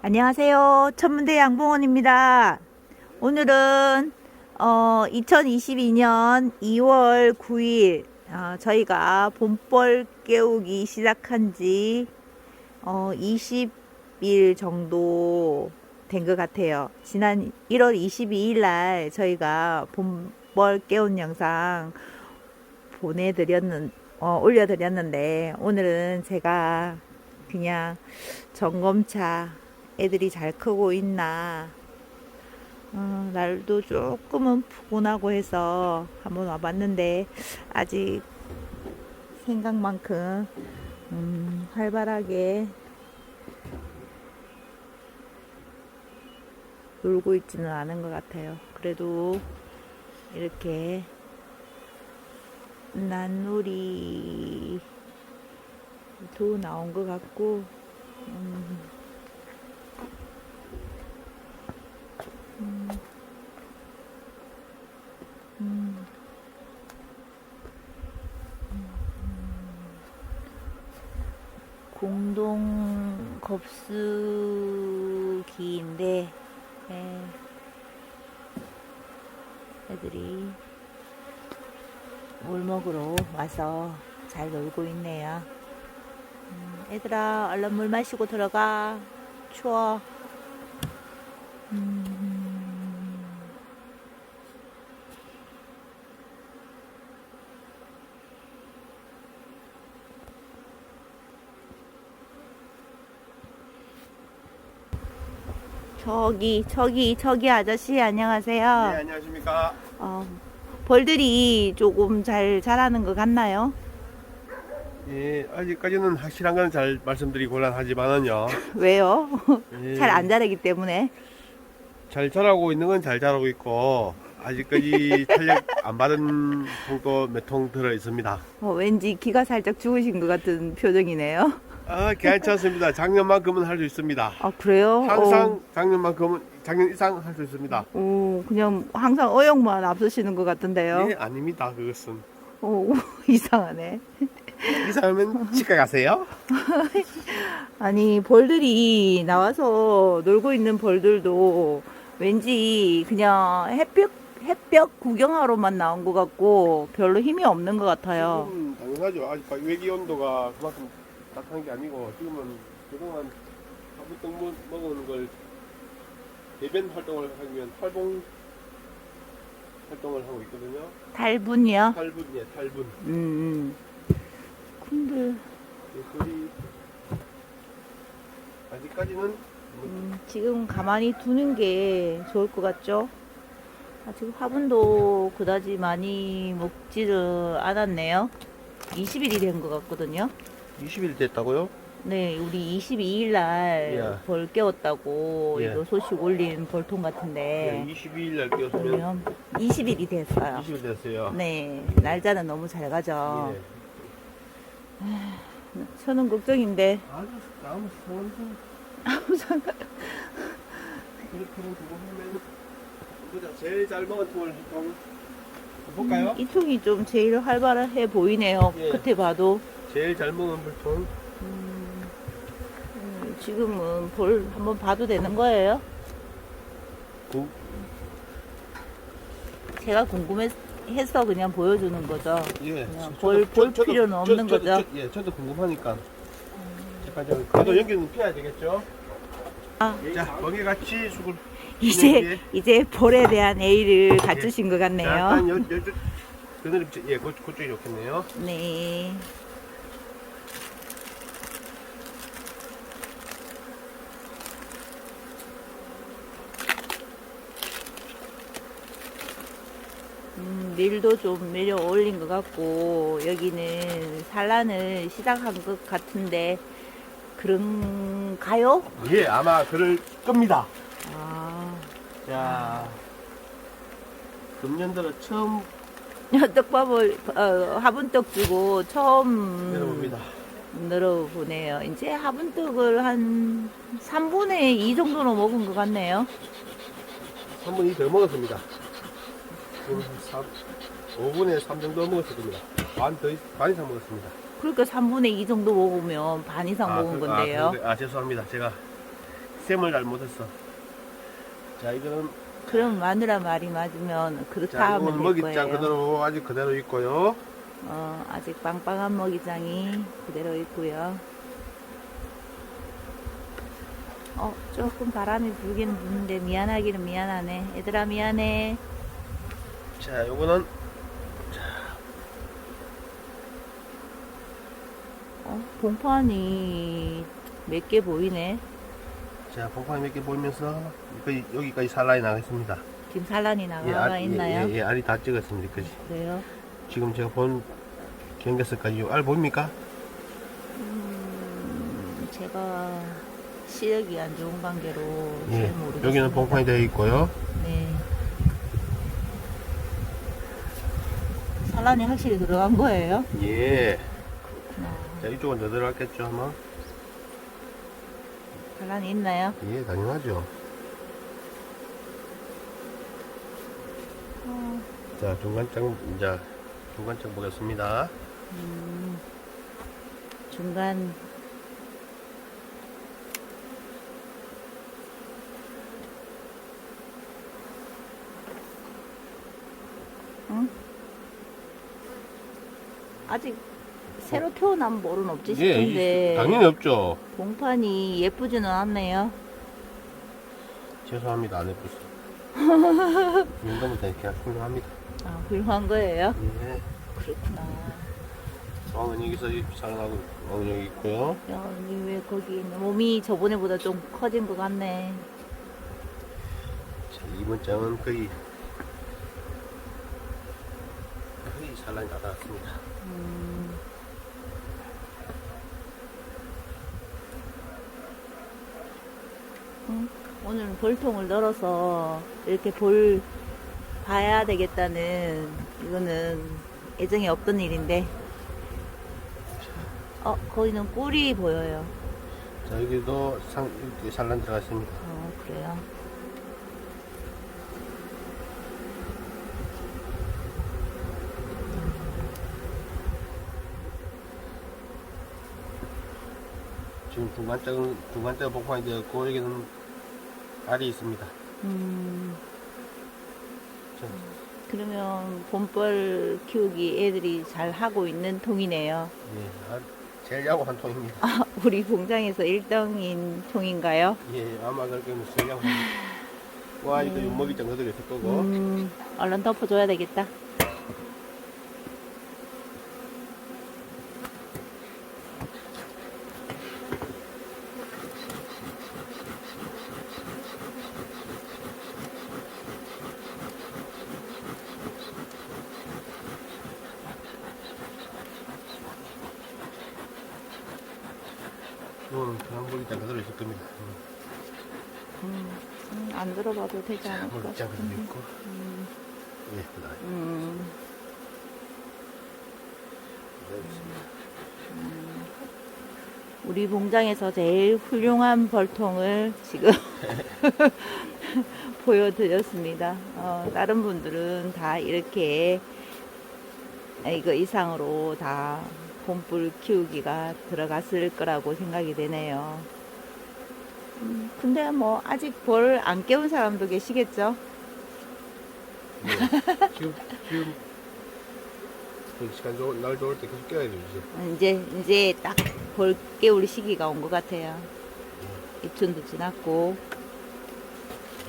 안녕하세요. 천문대 양봉원입니다. 오늘은 어, 2022년 2월 9일 어, 저희가 봄벌 깨우기 시작한 지 어, 20일 정도 된 것 같아요. 지난 1월 22일 날 저희가 봄벌 깨운 영상 보내드렸는 어, 올려드렸는데 오늘은 제가 그냥 점검차 애들이 잘 크고 있나 어, 날도 조금은 푸근하고 해서 한번 와봤는데 아직 생각만큼 음, 활발하게 놀고 있지는 않은 것 같아요. 그래도 이렇게 난놀이 도 나온 것 같고 음, 음, 음, 공동 겁수기인데 예, 애들이 물 먹으러 와서 잘 놀고 있네요. 음, 애들아 얼른 물 마시고 들어가 추워. 저기 저기 저기 아저씨 안녕하세요. 네, 안녕하십니까. 어, 벌들이 조금 잘 자라는 것 같나요? 예, 아직까지는 확실한 건 잘 말씀드리기 곤란하지만은요. 왜요? 예, 잘 안 자라기 때문에. 잘 자라고 있는 건 잘 자라고 있고 아직까지 탄력 안 받은 통도 몇 통 들어 있습니다. 어, 왠지 기가 살짝 죽으신 것 같은 표정이네요. 아, 괜찮습니다. 작년만큼은 할 수 있습니다. 아 그래요? 항상 작년만큼은 작년 이상 할 수 있습니다. 어, 오, 그냥 항상 어영만 앞서시는 것 같은데요. 예, 아닙니다. 그것은 오, 이상하네. 이사하면 치과 가세요. 아니 벌들이 나와서 놀고 있는 벌들도 왠지 그냥 햇볕 햇볕 구경하러만 나온 것 같고 별로 힘이 없는 것 같아요. 지금 당연하죠. 아직 외기 온도가 그만큼 따뜻한 게 아니고 지금은 그동안 화분떡 먹은 걸 배변 활동을 하기 위한 탈봉 활동을 하고 있거든요. 달분이요. 탈분, 예, 탈분. 음, 음. 근데 소리 아직까지는 뭐 음, 지금 가만히 두는 게 좋을 것 같죠? 아직 화분도 그다지 많이 먹지를 않았네요. 20일이 된 것 같거든요. 20일 됐다고요? 네, 우리 22일 날 예. 벌 깨웠다고 예. 이거 소식 올린 벌통 같은데 네, 22일 날 끼었으면 보면 20일이 됐어요. 20일 됐어요. 네, 날짜는 너무 잘 가죠. 예. 저는 걱정인데 아주 아무 상관없어. 아무 상 그렇게 두고 하면 보자. 제일 잘 먹은 통을 통 볼까요? 이 통이 좀 제일 활발해 보이네요. 예. 끝에 봐도. 제일 잘 먹은 물통. 음, 음, 지금은 볼 한번 봐도 되는 거예요? 구, 제가 궁금해서 그냥 보여주는 거죠. 예. 그냥 저- 볼- 저도- 볼 저도- 필요는 저- 없는 저도- 거죠? 저- 예, 저도 궁금하니까. 잠깐 저 그래도 여기는 피해야 되겠죠? 아. 자, 거기 같이 죽을. 이제 이제 볼에 대한 애의를 갖추신 것 같네요. 약간 여, 여, 저, 그늘이 저- 예, 그, 그쪽이 좋겠네요. 네. 음, 밀도 좀 밀려 올린 것 같고 여기는 산란을 시작한 것 같은데 그런가요? 예, 아마 그럴 겁니다. 아, 자, 금년 들어 처음 떡밥을 어, 화분떡 주고 처음 내려봅니다. 늘어보네요. 이제 화분떡을 한 3분의 2 정도로 먹은 것 같네요. 한 분이 더 먹었습니다. 지금 한 3, 5분의 3 정도 먹었을 겁니다. 반 더, 반 이상 먹었습니다. 그러니까 3분의 2 정도 먹으면 반 이상 먹은 그- 건데요. 아, 그런데- 아, 죄송합니다. 제가 셈을 잘못했어. 자 이거는 그럼 마누라 말이 맞으면 그렇다 자 하면 이건 될 먹이장. 그대로 아직 그대로 있고요. 어, 아직 빵빵한 먹이장이 그대로 있고요. 어, 조금 바람이 불기는 부는데 미안하기는 미안하네. 얘들아 미안해. 자 요거는 어, 봉판이 몇 개 보이네. 자 봉판이 몇 개 보이면서 여기, 여기까지 산란이 나가겠습니다. 지금 산란이 나가 알- 있나요? 예, 예, 알이 다 찍었습니다. 그지? 그래요? 지금 제가 본 경계선까지 알 보입니까? 음, 제가 시력이 안 좋은 관계로 예. 여기는 봉판이 되어 있고요. 네. 산란이 확실히 들어간 거예요? 예. 자 이쪽은 더 들어갔겠죠 아마? 산란이 있나요? 예 당연하죠. 어, 자 중간장 이제 중간장 보겠습니다. 음, 중간 응? 아직 새로 태어난 볼은 없지 예, 싶은데 이- 당연히 없죠. 봉판이 예쁘지는 않네요. 죄송합니다 안 예쁘시. 이 정도면 되게 그냥 훌륭합니다. 아, 훌륭한 거예요? 예. 그렇구나. 왕은 여기서 살아나고 왕은 여기 있고요. 야, 언니 왜 거기 있네? 몸이 저번에보다 좀 커진 것 같네. 자, 이번 장은 거의 거의 산란이 다 닿았습니다. 음, 음, 오늘 볼통을 널어서 이렇게 볼 봐야 되겠다는 이거는 예정에 없던 일인데. 어 거기는 꿀이 보여요. 자 여기도 상 산란 들어갔습니다. 어 그래요 지금 중간장은 중간장 복판이 되었고 여기는 알이 있습니다. 음 자, 그러면 봄벌 키우기 애들이 잘 하고 있는 통이네요 예, 알, 제일 야구한 통입니다. 아, 우리 공장에서 1등인 통인가요? 예, 아마 그렇게 제일 야구한. 와 이거 윤먹이장 그대로 있을 거고. 음, 얼른 덮어줘야 되겠다. 이거는 그냥 먹이장 그대로 있을 겁니다. 음, 음, 안 들어봐도 되지 않을까 먹이장 그대로 싶은데. 있고. 음, 예, 그다음. 음, 있습니다. 우리 공장에서 제일 훌륭한 벌통을 지금 보여드렸습니다. 어, 다른 분들은 다 이렇게 이거 이상으로 다 봄불 키우기가 들어갔을 거라고 생각이 되네요. 음, 근데 뭐 아직 벌 안 깨운 사람도 계시겠죠? 네. 지금 지금 그 시간 좋을 날 좋을 때 계속 깨야 되죠. 이제 이제 딱 벌 깨울 시기가 온 것 같아요. 입춘도 지났고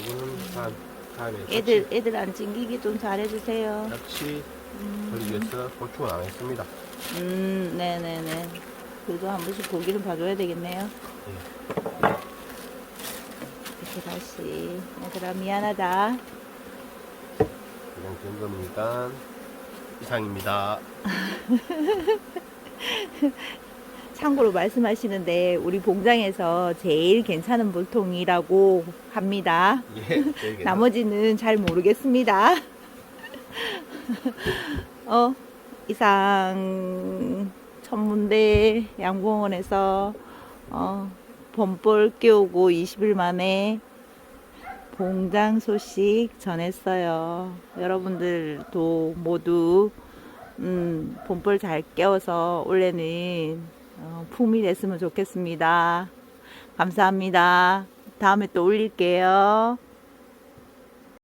이거는 다음 다음에 애들 애들 안 찡기게 좀 잘해주세요. 같이 음, 걸기 위해서 보충을 안 했습니다. 음, 네네네. 그래도 한 번씩 고기는 봐줘야 되겠네요. 이렇게 다시 얘들아 미안하다. 그냥 점검이니까 이상입니다. 참고로 말씀하시는데 우리 봉장에서 제일 괜찮은 볼통이라고 합니다. 예, 나머지는 잘 모르겠습니다. 어, 이상 천문대 양봉원에서 어, 봄볼 깨우고 20일 만에 봉장 소식 전했어요. 여러분들도 모두 음, 봄볼 잘 깨워서 올해는 어, 품이 됐으면 좋겠습니다. 감사합니다. 다음에 또 올릴게요.